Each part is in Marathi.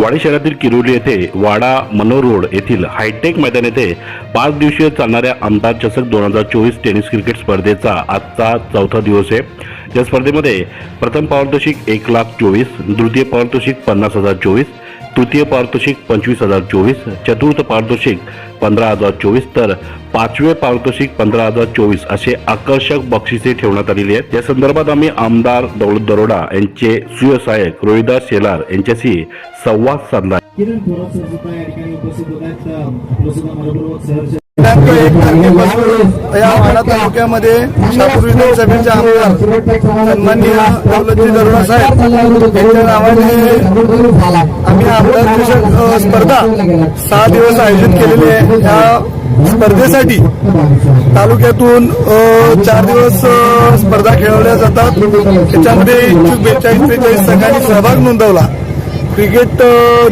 वाडी शहरातील किरोली येथे वाडा मनोरोड येथील हायटेक मैदान येथे पाच दिवसीय चालणाऱ्या आमदार चषक दोन हजार चोवीस टेनिस क्रिकेट स्पर्धेचा आजचा चौथा दिवस आहे. या स्पर्धेमध्ये प्रथम पारितोषिक एक लाख चोवीस द्वितीय पारितोषिक पन्नास हजार चोवीस तृतीय पारितोषिक पंचवीस हजार चोवीस चतुर्थ पारितोषिक पंधरा हजार चोवीस तर पाचवे पारितोषिक पंधरा हजार चोवीस असे आकर्षक बक्षिसे ठेवण्यात आलेली आहेत. या संदर्भात आम्ही आमदार दौलत दरोडा यांचे सुयसहायक रोहिदास शेलार यांच्याशी संवाद साधला. दिनांक एक तारखेपासून या वाडा तालुक्यामध्ये शापूर विधानसभेचे आमदार सन्माननीय दौलतजी दरोडा साहेब यांच्या नावाने आम्ही आमदार चषक स्पर्धा सहा दिवस आयोजित केलेली आहे. या स्पर्धेसाठी तालुक्यातून चार दिवस स्पर्धा खेळवल्या जातात. त्याच्यामध्ये इच्छुक बेचाळीस त्रेचाळीस संघांनी सहभाग नोंदवला. क्रिकेट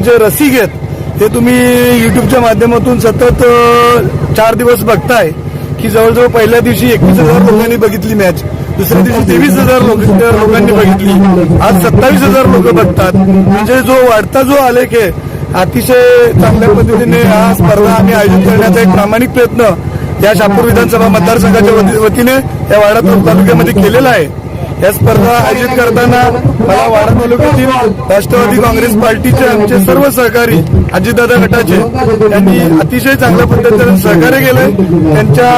जे रसिक आहेत ते तुम्ही युट्यूबच्या माध्यमातून सतत चार दिवस बघताय की जवळजवळ पहिल्या दिवशी एकवीस हजार लोकांनी बघितली मॅच दुसऱ्या दिवशी तेवीस हजार लोकांनी बघितली. आज सत्तावीस हजार लोक बघतात. म्हणजे जो वाढता जो आलेख आहे अतिशय चांगल्या पद्धतीने हा स्पर्धा आम्ही आयोजित करण्याचा एक प्रामाणिक प्रयत्न या शापूर विधानसभा मतदारसंघाच्या वतीने या वाडा तालुक्यामध्ये केलेला आहे. या स्पर्धा आयोजित करताना मला वाडा तालुक्यातील राष्ट्रवादी काँग्रेस पार्टीचे आमचे सर्व सहकारी अजितदादा गटाचे यांनी अतिशय चांगल्या पद्धतीने सहकार्य केलंय. त्यांच्या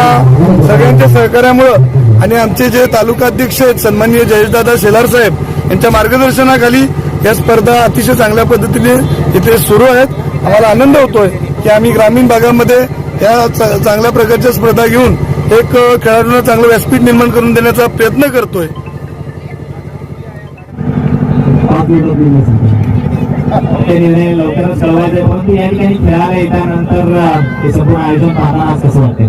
सगळ्यांच्या सहकार्यामुळं आणि आमचे जे तालुका अध्यक्ष आहेत सन्माननीय जयेशदादा शेलार साहेब यांच्या मार्गदर्शनाखाली या स्पर्धा अतिशय चांगल्या पद्धतीने इथे सुरू आहेत. आम्हाला आनंद होतोय की आम्ही ग्रामीण भागामध्ये या चांगल्या प्रकारच्या स्पर्धा घेऊन एक खेळाडूंना चांगलं व्यासपीठ निर्माण करून देण्याचा प्रयत्न करतोय. ते निर्णय लवकरच कळवायचे परंतु या ठिकाणी खेळायला येल्यानंतर अं, हे संपूर्ण आयोजन पाहताना कसं वाटतंय?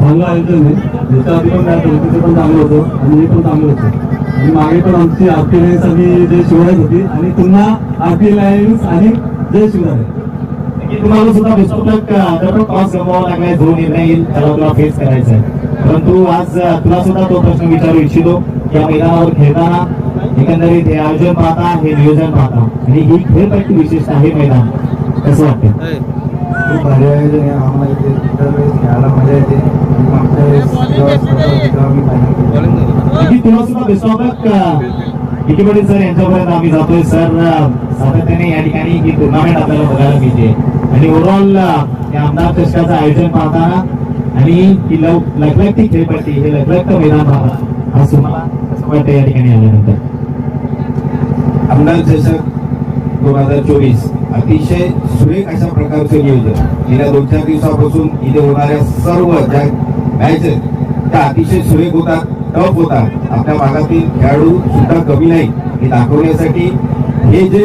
चांगलं आयोजन आहे. ज्याच्या आधी पण काय पण चांगलं होतं. आणि हे पण चांगलं होतं. आणि मागे पण आमची आरती लाईन्स आणि जय शिवराय होती. आणि पुन्हा आरती लाईन्स आणि जय शिवराय. तुम्हाला सुद्धा बेस्टोटक दररोज टॉस गमवावा लागलाय जो निर्णय येईल त्याला तुला फेस करायचा आहे. परंतु आज तुला सुद्धा तो प्रश्न विचारू इच्छितो. या मैदानावर खेळताना एकंदरीत हे आयोजन पाहता हे नियोजन पाहता. आणि ही खेळपट्टी विशेषतः हे मैदान. कसं वाटतं खूप भारी आयोजन आहे. आम्हाला इथे दरवेळेस खेळायला मजा येते. आणि मागच्या वेळेस जेव्हा स्पर्धा होती तेव्हा मी फायनल केली. की तुला सुद्धा बेस्टॉटक किती पाटील सर यांच्यापर्यंत आम्ही जातोय. सर सातत्याने या ठिकाणी ही टुर्नामेंट आपल्याला बघायला मिळते. आणि ओव्हरऑल या आमदार चषकाचं आयोजन पाहताना आणि ही लव लखलखती खेळपट्टी हे लखलखतं मैदान पाहताना आज तुम्हाला कसं वाटतं या ठिकाणी आल्यानंतर? आमदार चषक दोन हजार चोवीस. अतिशय सुरेख अशा प्रकारचं नियोजन. गेल्या दोन चार दिवसापासून इथे होणाऱ्या सर्व ज्या मॅच त्या अतिशय सुरेख होतात टफ होतात. आपल्या भागातील खेळाडू सुद्धा कमी नाही हे दाखवण्यासाठी हे जे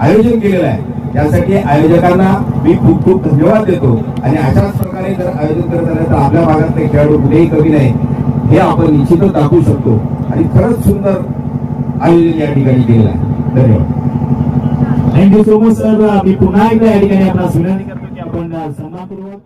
आयोजन केलेलं आहे त्यासाठी आयोजकांना मी खूप खूप धन्यवाद देतो. आणि अशाच प्रकारे जर आयोजन करत आलं तर आपल्या भागातले खेळाडू कुठेही कमी नाही हे आपण निश्चितच दाखवू शकतो. आणि खरंच सुंदर आयोजन या ठिकाणी केलेलं आहे. धन्यवाद. Thank you so much sir मी पुन्हा एकदा या ठिकाणी. आपला विनंती करतो की आपण सन्मानपूर्वक